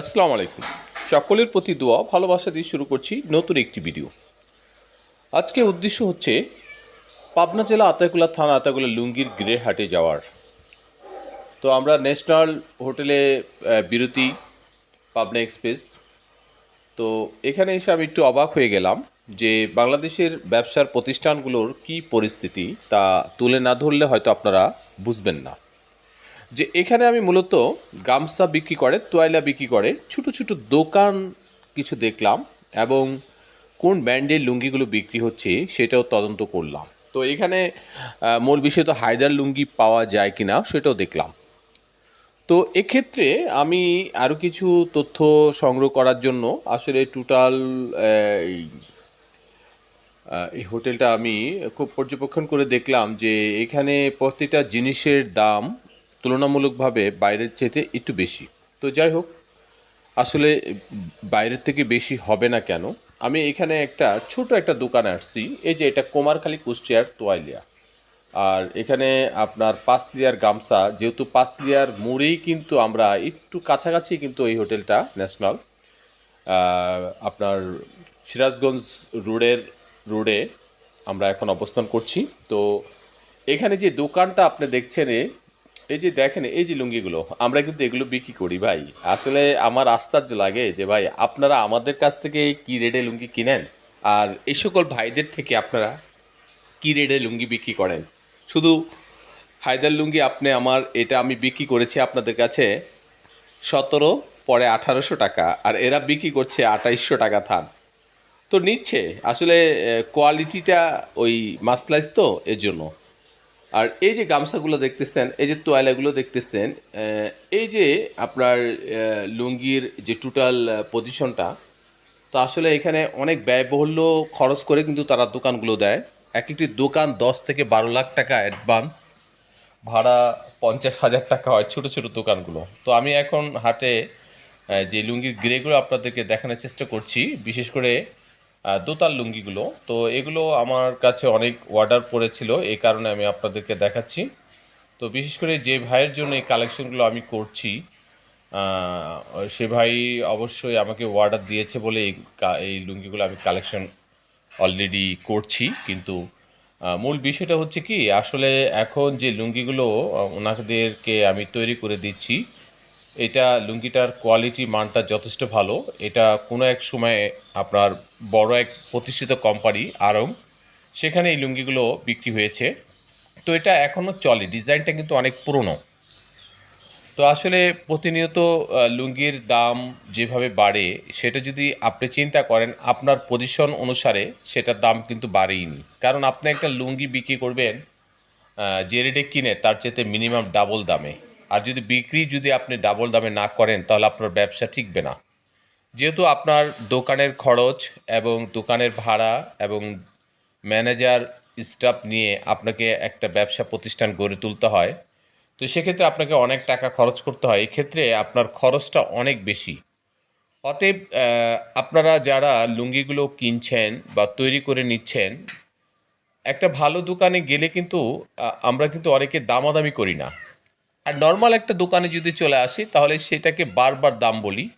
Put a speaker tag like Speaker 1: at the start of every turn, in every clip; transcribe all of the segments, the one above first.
Speaker 1: আসসালামু আলাইকুম। সকলের প্রতি দোয়া, ভালোবাসা দিয়ে শুরু করছি নতুন একটি ভিডিও। আজকে উদ্দেশ্য হচ্ছে, পাবনা জেলা আতাকুলা থানা আতাকুলা লুঙ্গির গ্রে হাটে যাওয়ার। তো আমরা ন্যাশনাল হোটেলে বিরতি, পাবনা এক্সপ্রেস। তো এখানে এসে আমি একটু অবাক হয়ে গেলাম যে বাংলাদেশের ব্যবসার প্রতিষ্ঠানগুলোর কি পরিস্থিতি তা তুলে না ধরলে হয়তো আপনারা বুঝবেন না। যে এখানে আমি মূলত গামছা বিক্রি করে, তোয়াইলা বিক্রি করে, ছোট ছোট দোকান কিছু দেখলাম এবং কোন ব্র্যান্ডের লুঙ্গিগুলো বিক্রি হচ্ছে সেটাও তদন্ত করলাম। তো এখানে মূল বিষয় তো হায়দার লুঙ্গি পাওয়া যায় কিনা সেটাও দেখলাম। তো এক্ষেত্রে আমি আরও কিছু তথ্য সংগ্রহ করার জন্য আসলে টোটাল এই হোটেলটা আমি খুব পর্যবেক্ষণ করে দেখলাম যে এখানে প্রতিটা জিনিসের দাম তুলনামূলকভাবে বাইরের চেয়ে একটু বেশি। তো যাই হোক, আসলে বাইরের থেকে বেশি হবে না কেন? আমি এখানে একটা ছোট একটা দোকানে আসছি, এই যে এটা কোমারখালী কুষ্টিয়ার তোয়াইলিয়া। আর এখানে আপনার পাঁচলিয়ার গামছা, যেহেতু পাঁচলিয়ার মোড়েই কিন্তু আমরা একটু কাছাকাছি কিন্তু এই হোটেলটা ন্যাশনাল আপনার সিরাজগঞ্জ রোডের রোডে আমরা এখন অবস্থান করছি। তো এখানে যে দোকানটা আপনি দেখছেন এই যে দেখেন, এই যে লুঙ্গিগুলো, আমরা কিন্তু এগুলো বিক্রি করি ভাই। আসলে আমার আশ্চর্য লাগে যে ভাই, আপনারা আমাদের কাছ থেকে কি রেডে লুঙ্গি কিনেন? আর এই সকল ভাইদের থেকে আপনারা কি রেডে লুঙ্গি বিক্রি করেন? শুধু হায়দার লুঙ্গি আপনি আমার, এটা আমি বিক্রি করেছি আপনাদের কাছে সতেরো পরে আঠারোশো টাকা, আর এরা বিক্রি করছে আঠাইশশো টাকা থান। তো নিচ্ছে, আসলে কোয়ালিটিটা ওই মাসলাইজ তো, এর জন্য। আর এই যে গামছাগুলো দেখতেছেন, এই যে তোয়ালাগুলো দেখতেছেন এই যে আপনার লুঙ্গির যে টোটাল পজিশনটা তো আসলে এখানে অনেক ব্যয়বহুল্য খরচ করে কিন্তু তারা দোকানগুলো দেয়। এক একটি দোকান দশ থেকে বারো লাখ টাকা অ্যাডভান্স ভাড়া পঞ্চাশ হাজার টাকা হয় ছোটো ছোটো দোকানগুলো। তো আমি এখন হাটে যে লুঙ্গির গ্রেগুলো আপনাদেরকে দেখানোর চেষ্টা করছি, বিশেষ করে দোতাল লুঙ্গিগুলো। তো এগুলো আমার কাছে অনেক অর্ডার পড়েছিল, এই কারণে আমি আপনাদেরকে দেখাচ্ছি। তো বিশেষ করে যে ভাইয়ের জন্য এই কালেকশনগুলো আমি করছি সে ভাই অবশ্যই আমাকে অর্ডার দিয়েছে বলে এই এই লুঙ্গিগুলো আমি কালেকশন অলরেডি করছি। কিন্তু মূল বিষয়টা হচ্ছে কি, আসলে এখন যে লুঙ্গিগুলো ওনাদেরকে আমি তৈরি করে দিচ্ছি এটা লুঙ্গিটার কোয়ালিটি মানটা যথেষ্ট ভালো। এটা কোনো এক সময়ে আপনার বড় এক প্রতিষ্ঠিত কোম্পানি আরং, সেখানে এই লুঙ্গিগুলো বিক্রি হয়েছে। তো এটা এখনও চলে, ডিজাইনটা কিন্তু অনেক পুরনো। তো আসলে প্রতিনিয়ত লুঙ্গির দাম যেভাবে বাড়ে, সেটা যদি আপনি চিন্তা করেন, আপনার পজিশন অনুসারে সেটার দাম কিন্তু বাড়েইনি। কারণ আপনি একটা লুঙ্গি বিক্রি করবেন যে রেটে কিনে, তার চেয়ে মিনিমাম ডাবল দামে। আর যদি বিক্রি যদি আপনি ডাবল দামে না করেন, তাহলে আপনার ব্যবসা ঠিকবে না। যেহেতু আপনার দোকানের খরচ এবং দোকানের ভাড়া এবং ম্যানেজার স্টাফ নিয়ে আপনাকে একটা ব্যবসা প্রতিষ্ঠান গড়ে তুলতে হয়, তো সেক্ষেত্রে আপনাকে অনেক টাকা খরচ করতে হয়। এক্ষেত্রে আপনার খরচটা অনেক বেশি। অতএব আপনারা যারা লুঙ্গিগুলো কিনছেন বা তৈরি করে নিচ্ছেন, একটা ভালো দোকানে গেলে কিন্তু আমরা কিন্তু অনেকে দামাদামি করি না। আর নর্মাল একটা দোকানে যদি চলে আসি, তাহলে সেটাকে বারবার দাম বলি।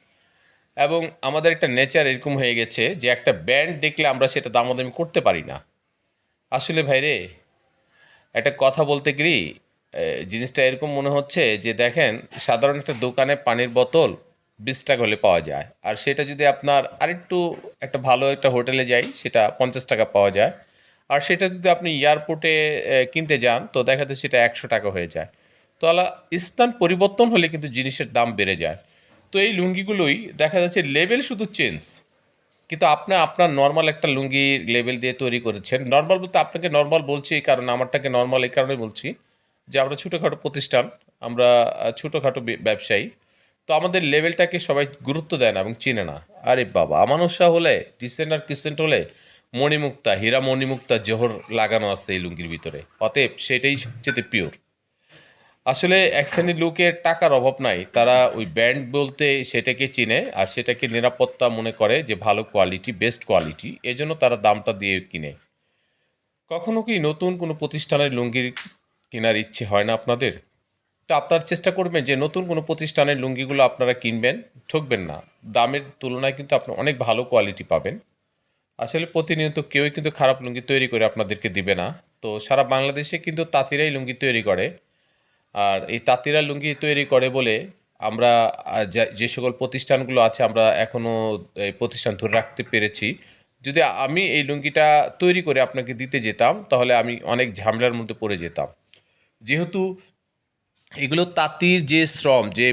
Speaker 1: এবং আমাদের একটা নেচার এরকম হয়ে গেছে যে, একটা ব্যান্ড দেখলে আমরা সেটা দামাদামি করতে পারি না। আসলে ভাইরে একটা কথা বলতে গেলি জিনিসটা এরকম মনে হচ্ছে যে, দেখেন, সাধারণ একটা দোকানে পানির বোতল বিশ টাকা হলে পাওয়া যায়। আর সেটা যদি আপনার আরেকটু একটা ভালো একটা হোটেলে যাই, সেটা পঞ্চাশ টাকা পাওয়া যায়। আর সেটা যদি আপনি এয়ারপোর্টে কিনতে যান, তো দেখা যায় সেটা একশো টাকা হয়ে যায়। তো আলা স্থান পরিবর্তন হলে কিন্তু জিনিসের দাম বেড়ে যায়। তো এই লুঙ্গিগুলোই দেখা যাচ্ছে লেভেল শুধু চেঞ্জ কিন্তু আপনি, আপনার নর্মাল একটা লুঙ্গি লেভেল দিয়ে তৈরি করেছেন। নর্মাল বলতে আপনাকে নর্মাল বলছি এই কারণে, আমারটাকে নর্মাল এই কারণে বলছি যে আমরা ছোটোখাটো প্রতিষ্ঠান, আমরা ছোটোখাটো ব্যবসায়ী। তো আমাদের লেভেলটাকে সবাই গুরুত্ব দেয় না এবং চিনে না। আরে বাবা, আমানুষ হলে ডিসেন্ট আর ক্রিসেন্ট হলে, মণিমুক্তা, হীরা মণিমুক্তা জোহর লাগানো আছে এই লুঙ্গির ভিতরে। অতএব সেটাই সবচেয়ে পিওর আসলে এক শ্রেণির লোকের টাকার অভাব নাই। তারা ওই ব্র্যান্ড বলতে সেটাকে চিনে আর সেটাকে নিরাপত্তা মনে করে যে ভালো কোয়ালিটি, বেস্ট কোয়ালিটি, এজন্য তারা দামটা দিয়ে কিনে। কখনো কি নতুন কোনো প্রতিষ্ঠানের লুঙ্গির কেনার ইচ্ছে হয় না আপনাদের? তো আপনারা চেষ্টা করবেন যে নতুন কোনো প্রতিষ্ঠানের লুঙ্গিগুলো আপনারা কিনবেন, ঠকবেন না। দামের তুলনায় কিন্তু আপনি অনেক ভালো কোয়ালিটি পাবেন। আসলে প্রতিনিয়ত কেউই কিন্তু খারাপ লুঙ্গি তৈরি করে আপনাদেরকে দিবে না। তো সারা বাংলাদেশে কিন্তু তাঁতিরাই লুঙ্গি তৈরি করে। আর এই তাঁতিরা লুঙ্গি তৈরি করে বলে আমরা যে সকল প্রতিষ্ঠানগুলো আছে আমরা এখনও এই প্রতিষ্ঠান ধরে রাখতে পেরেছি। যদি আমি এই লুঙ্গিটা তৈরি করে আপনাকে দিতে যেতাম, তাহলে আমি অনেক ঝামেলার মধ্যে পড়ে যেতাম। যেহেতু এগুলো তাঁতির যে শ্রম, যে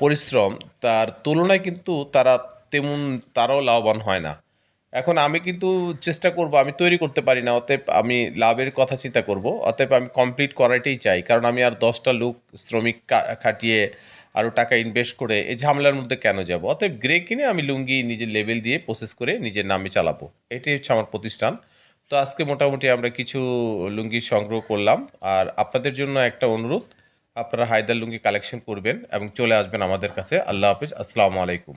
Speaker 1: পরিশ্রম, তার তুলনায় কিন্তু তারা তেমন, তারাও লাভবান হয় না। এখন আমি কিন্তু চেষ্টা করব, আমি তৈরি করতে পারি না, অতএব আমি লাভের কথা চিন্তা করব, অতএব আমি কমপ্লিট করাটাই চাই, কারণ আমি আর দশটা লোক শ্রমিক খাটিয়ে আরও টাকা ইনভেস্ট করে এই ঝামেলার মধ্যে কেন যাব? অতএব গ্রে কিনে আমি লুঙ্গি নিজের লেভেল দিয়ে প্রসেস করে নিজের নামে চালাবো, এটাই হচ্ছে আমার প্রতিষ্ঠান। তো আজকে মোটামুটি আমরা কিছু লুঙ্গি সংগ্রহ করলাম, আর আপনাদের জন্য একটা অনুরোধ, আপনারা হায়দার লুঙ্গি কালেকশন করবেন এবং চলে আসবেন আমাদের কাছে, আল্লাহ হাফিজ, আসসালামু আলাইকুম।